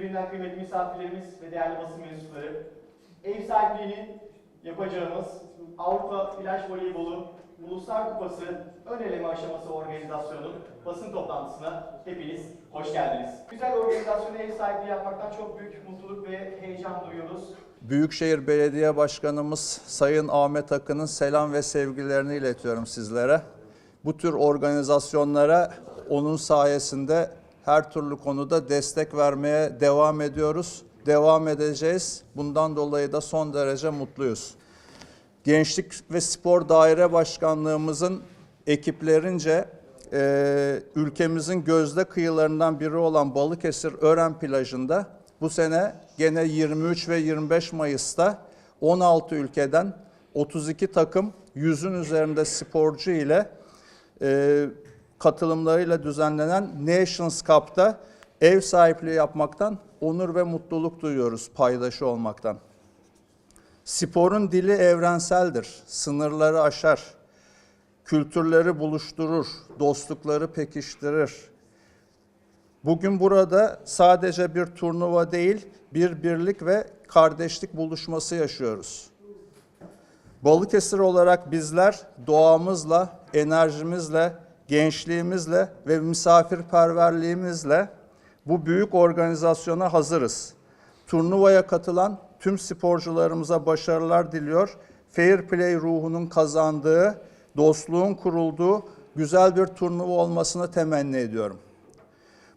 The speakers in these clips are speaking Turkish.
birbirinden kıymetli misafirlerimiz ve değerli basın mensupları, ev sahipliğini yapacağımız Avrupa Plaj Voleybolu Uluslar Kupası ön eleme aşaması organizasyonunun basın toplantısına hepiniz hoş geldiniz. Güzel organizasyona ev sahipliği yapmaktan çok büyük mutluluk ve heyecan duyuyoruz. Büyükşehir Belediye Başkanımız Sayın Ahmet Akın'ın selam ve sevgilerini iletiyorum sizlere. Bu tür organizasyonlara onun sayesinde her türlü konuda destek vermeye devam ediyoruz. Devam edeceğiz. Bundan dolayı da son derece mutluyuz. Gençlik ve Spor Daire Başkanlığımızın ekiplerince e, ülkemizin gözde kıyılarından biri olan Balıkesir Ören plajında bu sene gene 23 ve 25 Mayıs'ta 16 ülkeden 32 takım 100'ün üzerinde sporcu ile e, katılımlarıyla düzenlenen Nations Cup'ta ev sahipliği yapmaktan onur ve mutluluk duyuyoruz paydaşı olmaktan. Sporun dili evrenseldir, sınırları aşar, kültürleri buluşturur, dostlukları pekiştirir. Bugün burada sadece bir turnuva değil, bir birlik ve kardeşlik buluşması yaşıyoruz. Balıkesir olarak bizler doğamızla, enerjimizle, gençliğimizle ve misafirperverliğimizle bu büyük organizasyona hazırız. Turnuvaya katılan tüm sporcularımıza başarılar diliyor. Fair play ruhunun kazandığı, dostluğun kurulduğu güzel bir turnuva olmasını temenni ediyorum.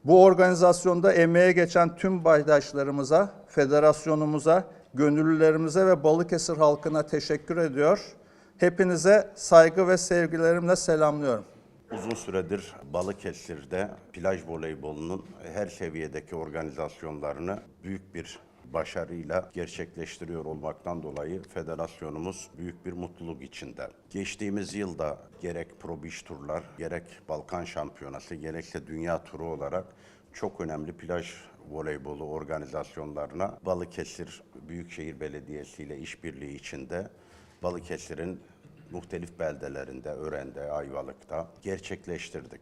Bu organizasyonda emeğe geçen tüm paydaşlarımıza, federasyonumuza, gönüllülerimize ve Balıkesir halkına teşekkür ediyor. Hepinize saygı ve sevgilerimle selamlıyorum. Uzun süredir Balıkesir'de plaj voleybolunun her seviyedeki organizasyonlarını büyük bir başarıyla gerçekleştiriyor olmaktan dolayı federasyonumuz büyük bir mutluluk içinde. Geçtiğimiz yılda gerek Pro Beach turlar, gerek Balkan Şampiyonası, gerekse Dünya turu olarak çok önemli plaj voleybolu organizasyonlarına Balıkesir Büyükşehir Belediyesi ile işbirliği içinde Balıkesir'in muhtelif beldelerinde, Ören'de, Ayvalık'ta gerçekleştirdik.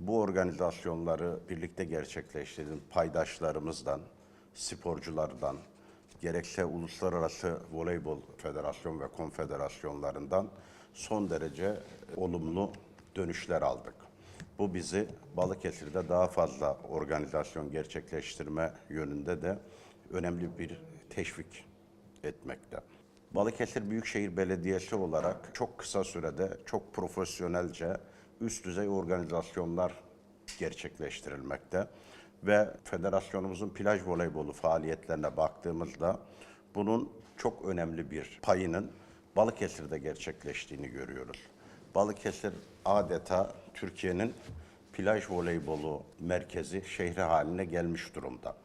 Bu organizasyonları birlikte gerçekleştirdiğim paydaşlarımızdan, sporculardan, gerekse Uluslararası Voleybol Federasyon ve Konfederasyonlarından son derece olumlu dönüşler aldık. Bu bizi Balıkesir'de daha fazla organizasyon gerçekleştirme yönünde de önemli bir teşvik etmekte. Balıkesir Büyükşehir Belediyesi olarak çok kısa sürede çok profesyonelce üst düzey organizasyonlar gerçekleştirilmekte ve federasyonumuzun plaj voleybolu faaliyetlerine baktığımızda bunun çok önemli bir payının Balıkesir'de gerçekleştiğini görüyoruz. Balıkesir adeta Türkiye'nin plaj voleybolu merkezi şehri haline gelmiş durumda.